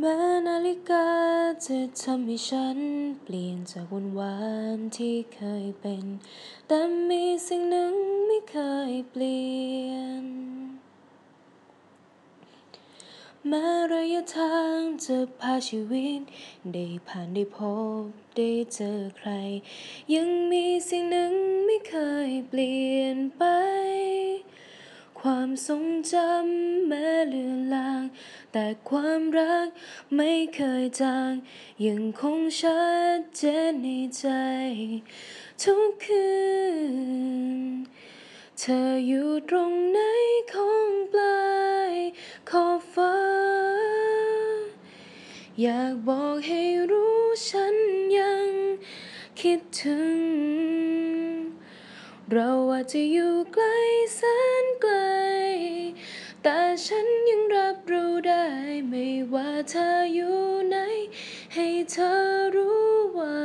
แม้นาฬิกาจะทำให้ฉันเปลี่ยนจากวันวานที่เคยเป็น แต่มีสิ่งหนึ่งไม่เคยเปลี่ยน แม้ระยะทางจะพาชีวิต ได้ผ่านได้พบได้เจอใคร ยังมีสิ่งหนึ่งไม่เคยเปลี่ยนไป ความทรงจำแม้เลือนลาง แต่ความรักไม่เคยจาง ยังคงชัดเจนในใจ ทุกคืน เธออยู่ตรงไหนของปลายขอบฟ้า อยากบอกให้รู้ฉันยังคิดถึง เราอาจจะอยู่ไกลแสนไกล แต่ฉันยังรับรู้ได้ ไม่ว่าเธออยู่ไหน ให้เธอรู้ว่า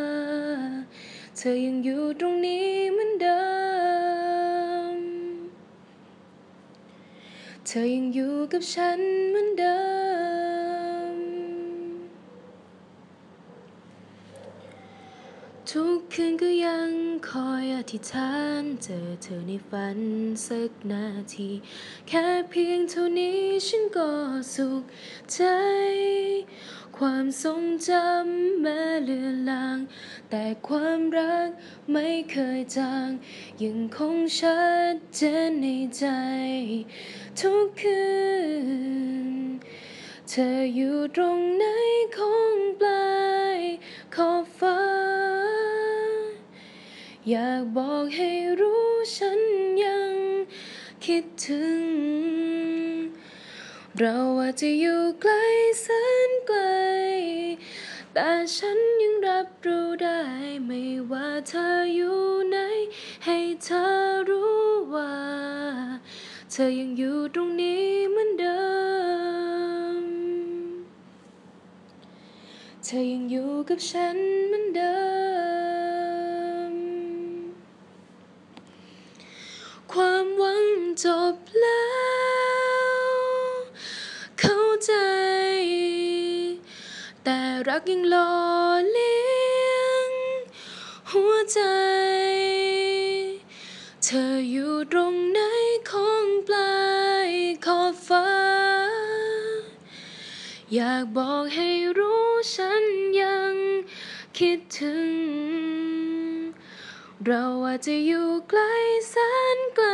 เธอยังอยู่ตรงนี้เหมือนเดิม เธอยังอยู่กับฉันเหมือนเดิม ทุกคืนก็ยังคอยอธิษฐานเจอเธอในฝันสักนาที แค่เพียงเท่านี้ฉันก็สุขใจ ความทรงจำแม้เลือนลาง แต่ความรักไม่เคยจาง ยังคงชัดเจนในใจ ทุกคืน เธออยู่ตรงไหนของปลายขอบฟ้า อยากบอกให้รู้ฉันยังคิดถึง เราอาจจะอยู่ไกลแสนไกล แต่ฉันยังรับรู้ได้ไม่ว่าเธออยู่ไหน ให้เธอรู้ว่า เธอยังอยู่ตรงนี้เหมือนเดิม เธอยังอยู่กับฉันเหมือนเดิม ความหวัง จบแล้ว เข้าใจ แต่รักยังหล่อเลี้ยง หัวใจ เธออยู่ตรงไหนของปลายขอบฟ้า อยากบอกให้รู้ฉันยังคิดถึง เราอาจจะอยู่ไกลแสนไกล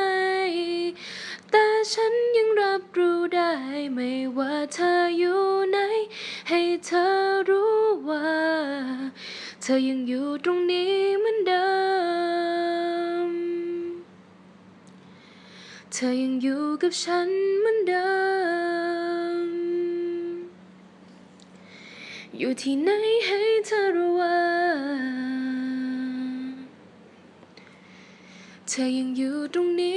แต่ฉันยังรับรู้ได้ไม่ว่าเธออยู่ไหน ให้เธอรู้ว่า เธอยังอยู่ตรงนี้เหมือนเดิม เธอยังอยู่กับฉันเหมือนเดิม อยู่ที่ไหนให้เธอรู้ว่า เธอยังอยู่ตรงนี้